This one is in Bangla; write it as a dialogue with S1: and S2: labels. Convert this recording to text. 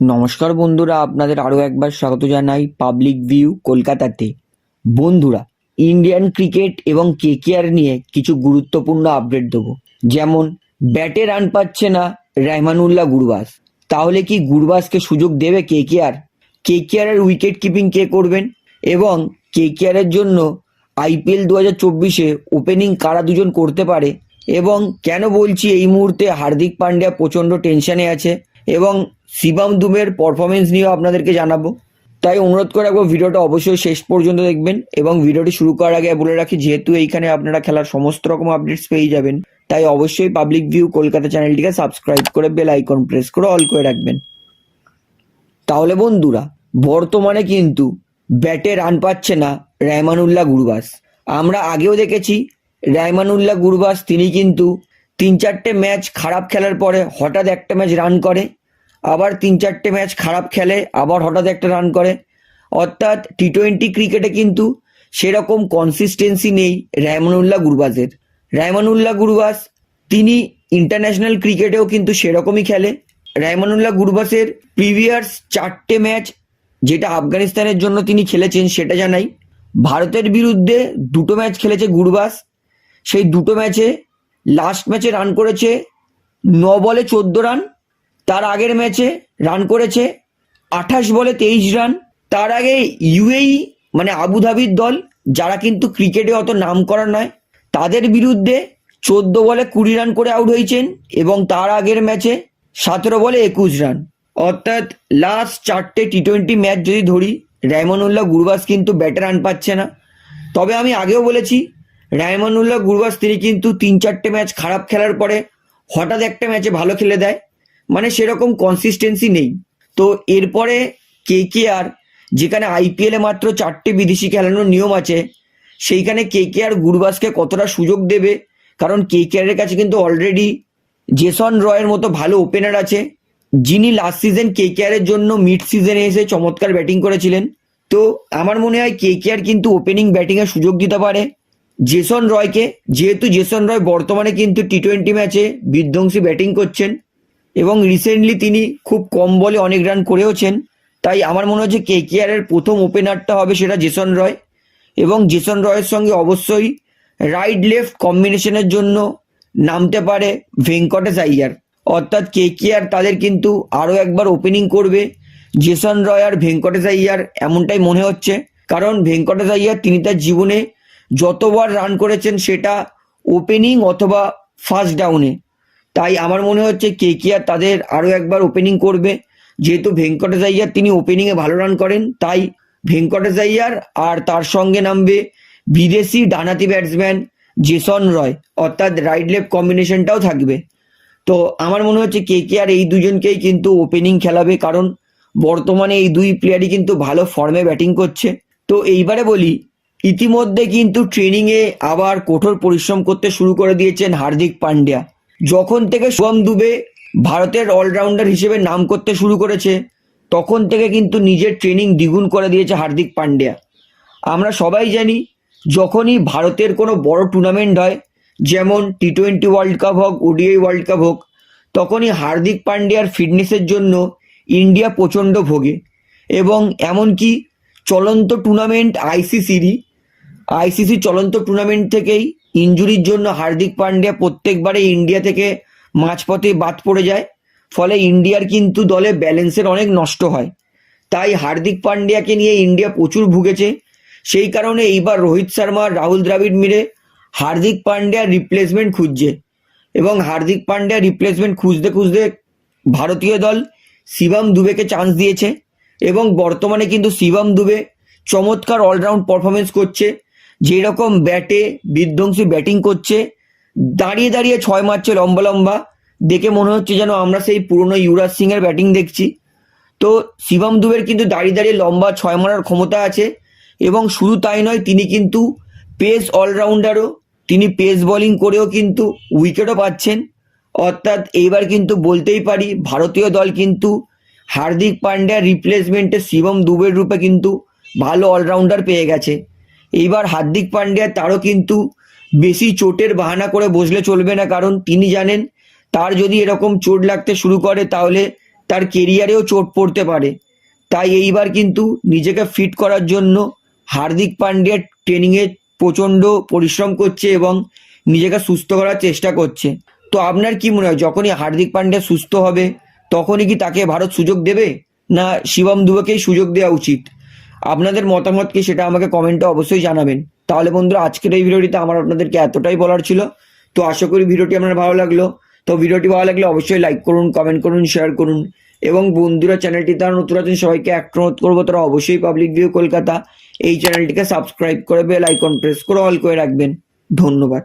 S1: নমস্কার বন্ধুরা, আপনাদের আরও একবার স্বাগত জানাই পাবলিক ভিউ কলকাতাতে। বন্ধুরা ইন্ডিয়ান ক্রিকেট এবং কেকেআর নিয়ে কিছু গুরুত্বপূর্ণ আপডেট দেবো। যেমন, ব্যাটে রান পাচ্ছে না রেহমানুল্লাহ গুরবাস। তাহলে কি গুরবাসকে সুযোগ দেবে কে কে আর কেকেআর কেকেআরের উইকেট কিপিং কে করবেন? এবং কে কেকেআরের জন্য আইপিএল দু হাজার চব্বিশে ওপেনিং কারা দুজন করতে পারে? এবং কেন বলছি এই মুহূর্তে হার্দিক পান্ডিয়া প্রচণ্ড টেনশনে আছে? এবং শিবাম দুবের পারফরমেন্স নিয়েও আপনাদেরকে জানাব। তাই অনুরোধ করে রাখব, ভিডিওটা অবশ্যই শেষ পর্যন্ত দেখবেন এবং ভিডিওটি শুরু করার আগে বলে রাখি, যেহেতু এইখানে আপনারা খেলার সমস্ত রকম আপডেটস পেয়ে যাবেন, তাই অবশ্যই পাবলিক ভিউ কলকাতা চ্যানেলটিকে সাবস্ক্রাইব করে বেল আইকন প্রেস করে অল করে রাখবেন। তাহলে বন্ধুরা, বর্তমানে কিন্তু ব্যাটে রান পাচ্ছে না রেহমানুল্লাহ গুরবাস। আমরা আগেও দেখেছি রেহমানুল্লাহ গুরবাস তিনি কিন্তু তিন চারটে ম্যাচ খারাপ খেলার পরে হঠাৎ একটা ম্যাচ রান করে আবার তিন চারটে ম্যাচ খারাপ খেলে, আবার হঠাৎ একটা রান করে। অর্থাৎ টি টোয়েন্টি ক্রিকেটে কিন্তু সেরকম কনসিস্টেন্সি নেই রেহমানুল্লাহ গুরবাজের। রেহমানুল্লাহ গুরবাস তিনি ইন্টারন্যাশনাল ক্রিকেটেও কিন্তু সেরকমই খেলে। রেহমানুল্লাহ গুরবাসের প্রিভিয়াস চারটে ম্যাচ যেটা আফগানিস্তানের জন্য তিনি খেলেছেন সেটা জানাই। ভারতের বিরুদ্ধে দুটো ম্যাচ খেলেছে গুরবাস সেই দুটো ম্যাচে লাস্ট ম্যাচে রান করেছে ন বলে চোদ্দ রান তার আগের ম্যাচে রান করেছে, আঠাশ বলে তেইশ রান তার আগে ইউএই মানে আবুধাবির দল, যারা কিন্তু ক্রিকেটে অত নাম করা নয়, তাদের বিরুদ্ধে চোদ্দ বলে কুড়ি রান করে আউট হয়েছেন এবং তার আগের ম্যাচে সতেরো বলে একুশ রান অর্থাৎ লাস্ট চারটে টি টোয়েন্টি ম্যাচ যদি ধরি, রায়মানুল্লাহ গুরবাস কিন্তু ব্যাটে রান পাচ্ছে না। তবে আমি আগেও বলেছি, রায়মানুল্লাহ গুরবাস তিনি কিন্তু তিন চারটে ম্যাচ খারাপ খেলার পরে হঠাৎ একটা ম্যাচে ভালো খেলে দেয়। মানে সেরকম কনসিস্টেন্সি নেই। তো এরপরে কে কে আর যেখানে আইপিএলে মাত্র চারটে বিদেশি খেলানোর নিয়ম আছে, সেইখানে কে কে আর গুরবাসকে কতটা সুযোগ দেবে? কারণ কে কে আরের কাছে কিন্তু অলরেডি জেসন রয়ের মতো ভালো ওপেনার আছে, যিনি লাস্ট সিজন কে কে আরের জন্য মিড সিজনে এসে চমৎকার ব্যাটিং করেছিলেন। তো আমার মনে হয় কে কে আর কিন্তু ওপেনিং ব্যাটিংয়ের সুযোগ দিতে পারে। জেসন রয়কে, যেহেতু জেসন রয় বর্তমানে কিন্তু টি টোয়েন্টি ম্যাচে বিধ্বংসী ব্যাটিং করছেন এবং রিসেন্টলি তিনি খুব কম বলে অনেক রান করেওছেন। তাই আমার মনে হচ্ছে কে কে এর প্রথম ওপেনারটা হবে সেটা জেসন রয় এবং জেসন রয়ের সঙ্গে অবশ্যই রাইট লেফট কম্বিনেশনের জন্য নামতে পারে ভেঙ্কটেশ আইয়ার। অর্থাৎ কে কে আর তাদের কিন্তু আরও একবার ওপেনিং করবে। জেসন রয় আর ভেঙ্কটেশ আইয়ার এমনটাই মনে হচ্ছে। কারণ ভেঙ্কটেশ আইয়ার তিনি তার জীবনে যতবার রান করেছেন সেটা ওপেনিং অথবা ফার্স্ট ডাউনে তাই আমার মনে হচ্ছে কে কে আর তাদের আরও একবার ওপেনিং করবে। যেহেতু ভেঙ্কটেশ তিনি ওপেনিংয়ে ভালো রান করেন, তাই ভেঙ্কটেশ আইয়ার আর তার সঙ্গে নামবে বিদেশি ডানাতি ব্যাটসম্যান জেসন রয়। অর্থাৎ রাইট লেফট কম্বিনেশনটাও থাকবে। তো আমার মনে হচ্ছে কে কে আর এই দুজনকেই কিন্তু ওপেনিং খেলাবে, কারণ বর্তমানে এই দুই প্লেয়ারই কিন্তু ভালো ফর্মে ব্যাটিং করছে। তো এইবারে বলি, ইতিমধ্যে কিন্তু ট্রেনিংয়ে আবার কঠোর পরিশ্রম করতে শুরু করে দিয়েছেন হার্দিক পান্ডিয়া। যখন থেকে শুভম দুবে ভারতের অলরাউন্ডার হিসেবে নাম করতে শুরু করেছে, তখন থেকে কিন্তু নিজের ট্রেনিং দ্বিগুণ করে দিয়েছে হার্দিক পান্ডিয়া। আমরা সবাই জানি, যখনই ভারতের কোনো বড় টুর্নামেন্ট হয়, যেমন টি টোয়েন্টি ওয়ার্ল্ড কাপ হোক ওডিআই ওয়ার্ল্ড কাপ হোক, তখনই হার্দিক পান্ডিয়ার ফিটনেসের জন্য ইন্ডিয়া প্রচণ্ড ভোগে। এবং এমনকি চলন্ত টুর্নামেন্ট আইসিসিরই আইসিসি চলন্ত টুর্নামেন্ট থেকেই ইঞ্জুরির জন্য হার্দিক পান্ডিয়া প্রত্যেকবারে ইন্ডিয়া থেকে মাঝপথে বাদ পড়ে যায়। ফলে ইন্ডিয়ার কিন্তু দলে ব্যালেন্সের অনেক নষ্ট হয়। তাই হার্দিক পান্ডিয়াকে নিয়ে ইন্ডিয়া প্রচুর ভুগেছে। সেই কারণে এইবার রোহিত শর্মা, রাহুল দ্রাবিড় মিলে হার্দিক পান্ডিয়ার রিপ্লেসমেন্ট খুঁজছে। এবং হার্দিক পান্ডিয়া রিপ্লেসমেন্ট খুঁজতে খুঁজতে ভারতীয় দল শিবম দুবেকে চান্স দিয়েছে। এবং বর্তমানে কিন্তু শিবম দুবে চমৎকার অলরাউন্ড পারফরমেন্স করছে। যেই রকম ব্যাটে বিধ্বংসী ব্যাটিং করছে, দাঁড়িয়ে দাঁড়িয়ে ছয় মারছে লম্বা লম্বা, দেখে মনে হচ্ছে যেন আমরা সেই পুরনো ইউরাজ সিং এর ব্যাটিং দেখছি। তো শিবম দুবের কিন্তু দাঁড়িয়ে দাঁড়িয়ে লম্বা ছয় মারার ক্ষমতা আছে এবং শুধু তাই নয়, তিনি কিন্তু পেস অলরাউন্ডারও, তিনি পেস বোলিং করেও কিন্তু উইকেটও পাচ্ছেন। অর্থাৎ এইবার কিন্তু বলতেই পারি, ভারতীয় দল কিন্তু হার্দিক পান্ডিয়ার রিপ্লেসমেন্টে শিবম দুবের রূপে কিন্তু ভালো অলরাউন্ডার পেয়ে গেছে। এইবার হার্দিক পান্ডিয়া তারও কিন্তু বেশি চোটের বাহানা করে বসলে চলবে না, কারণ তিনি জানেন তার যদি এরকম চোট লাগতে শুরু করে তাহলে তার কেরিয়ারেও চোট পড়তে পারে। তাই এইবার কিন্তু নিজেকে ফিট করার জন্য হার্দিক পান্ডিয়া ট্রেনিংয়ে প্রচণ্ড পরিশ্রম করছে এবং নিজেকে সুস্থ করার চেষ্টা করছে। তো আপনার কি মনে হয়, যখনই হার্দিক পান্ডিয়া সুস্থ হবে, তখনই কি তাকে ভারত সুযোগ দেবে? না শিবম দুবেকেই সুযোগ দেওয়া উচিত? আপনাদের মতামত কি সেটা আমাকে কমেন্টে অবশ্যই জানাবেন। তাহলে বন্ধুরা, আজকের এই ভিডিওটিতে আমার আপনাদেরকে এতটাই বলার ছিল। তো আশা করি ভিডিওটি আপনার ভালো লাগল। তো ভিডিওটি ভালো লাগলে অবশ্যই লাইক করুন কমেন্ট করুন শেয়ার করুন। এবং বন্ধুরা চ্যানেলটি তারা নতুন আছেন, সবাইকে একটা অনুরোধ করব, তারা অবশ্যই পাবলিক ভিউ কলকাতা এই চ্যানেলটিকে সাবস্ক্রাইব করে বেল আইকন প্রেস করে অল করে রাখবেন। ধন্যবাদ।